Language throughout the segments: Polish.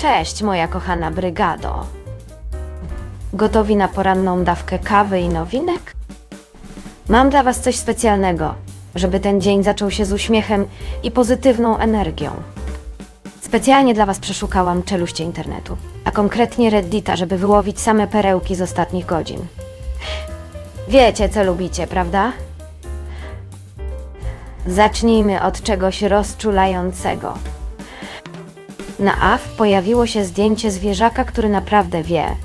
Cześć, moja kochana brygado. Gotowi na poranną dawkę kawy i nowinek? Mam dla Was coś specjalnego, żeby ten dzień zaczął się z uśmiechem i pozytywną energią. Specjalnie dla Was przeszukałam czeluście internetu, a konkretnie Reddita, żeby wyłowić same perełki z ostatnich godzin. Wiecie, co lubicie, prawda? Zacznijmy od czegoś rozczulającego. Na AF pojawiło się zdjęcie zwierzaka, który naprawdę wie,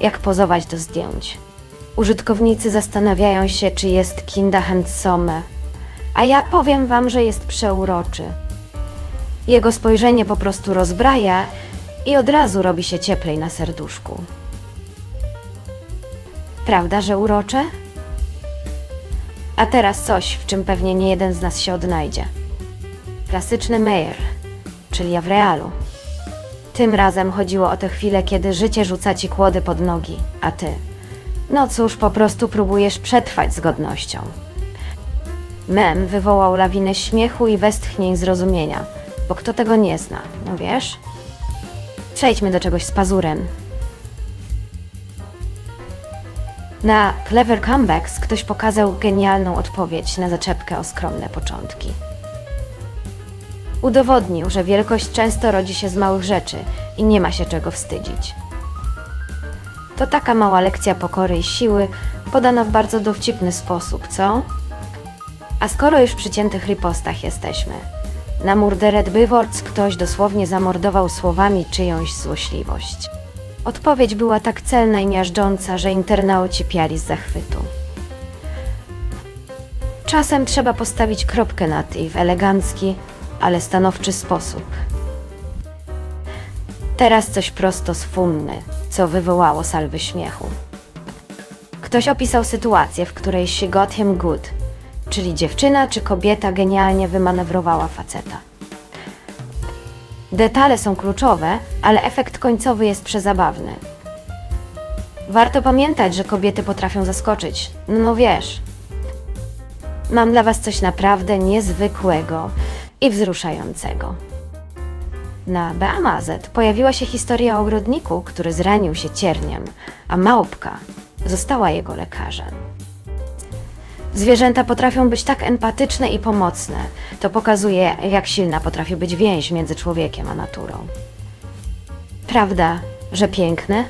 jak pozować do zdjęć. Użytkownicy zastanawiają się, czy jest kinda handsome, a ja powiem wam, że jest przeuroczy. Jego spojrzenie po prostu rozbraja i od razu robi się cieplej na serduszku. Prawda, że urocze? A teraz coś, w czym pewnie nie jeden z nas się odnajdzie. Klasyczny Meyer, czyli ja w realu. Tym razem chodziło o tę chwilę, kiedy życie rzuca ci kłody pod nogi, a ty, no cóż, po prostu próbujesz przetrwać z godnością. Mem wywołał lawinę śmiechu i westchnień zrozumienia, bo kto tego nie zna, no wiesz? Przejdźmy do czegoś z pazurem. Na Clever Comebacks ktoś pokazał genialną odpowiedź na zaczepkę o skromne początki. Udowodnił, że wielkość często rodzi się z małych rzeczy i nie ma się czego wstydzić. To taka mała lekcja pokory i siły, podana w bardzo dowcipny sposób, co? A skoro już przy ciętych ripostach jesteśmy, na Murderet Bywords ktoś dosłownie zamordował słowami czyjąś złośliwość. Odpowiedź była tak celna i miażdżąca, że internauci piali z zachwytu. Czasem trzeba postawić kropkę nad i w elegancki, ale stanowczy sposób. Teraz coś prosto z funny, co wywołało salwy śmiechu. Ktoś opisał sytuację, w której she got him good, czyli dziewczyna czy kobieta genialnie wymanewrowała faceta. Detale są kluczowe, ale efekt końcowy jest przezabawny. Warto pamiętać, że kobiety potrafią zaskoczyć. No wiesz. Mam dla Was coś naprawdę niezwykłego i wzruszającego. Na BAMAZ pojawiła się historia o ogrodniku, który zranił się cierniem, a małpka została jego lekarzem. Zwierzęta potrafią być tak empatyczne i pomocne. To pokazuje, jak silna potrafi być więź między człowiekiem a naturą. Prawda, że piękne?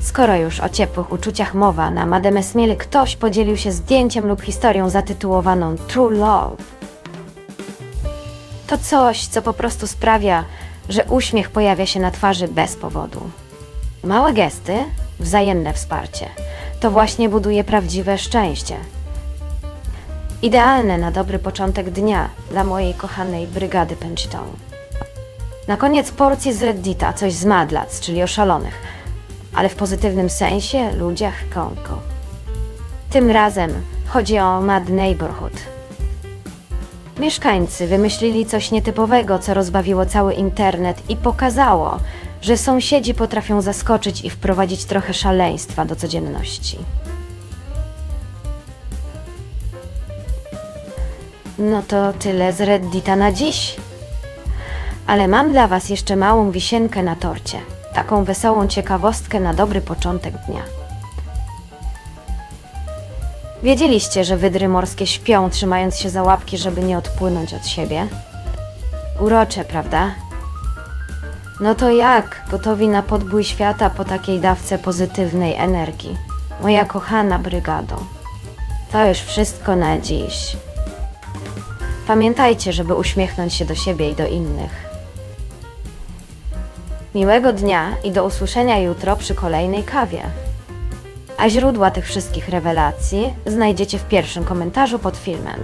Skoro już o ciepłych uczuciach mowa, na Madame Smil ktoś podzielił się zdjęciem lub historią zatytułowaną True Love. To coś, co po prostu sprawia, że uśmiech pojawia się na twarzy bez powodu. Małe gesty, wzajemne wsparcie, to właśnie buduje prawdziwe szczęście. Idealne na dobry początek dnia dla mojej kochanej brygady Penchton. Na koniec porcji z Reddita, coś z Madlac, czyli o szalonych, ale w pozytywnym sensie ludziach konko. Tym razem chodzi o Mad Neighborhood. Mieszkańcy wymyślili coś nietypowego, co rozbawiło cały internet i pokazało, że sąsiedzi potrafią zaskoczyć i wprowadzić trochę szaleństwa do codzienności. No to tyle z Reddita na dziś. Ale mam dla Was jeszcze małą wisienkę na torcie. Taką wesołą ciekawostkę na dobry początek dnia. Wiedzieliście, że wydry morskie śpią, trzymając się za łapki, żeby nie odpłynąć od siebie? Urocze, prawda? No to jak? Gotowi na podbój świata po takiej dawce pozytywnej energii? Moja kochana brygado. To już wszystko na dziś. Pamiętajcie, żeby uśmiechnąć się do siebie i do innych. Miłego dnia i do usłyszenia jutro przy kolejnej kawie. A źródła tych wszystkich rewelacji znajdziecie w pierwszym komentarzu pod filmem.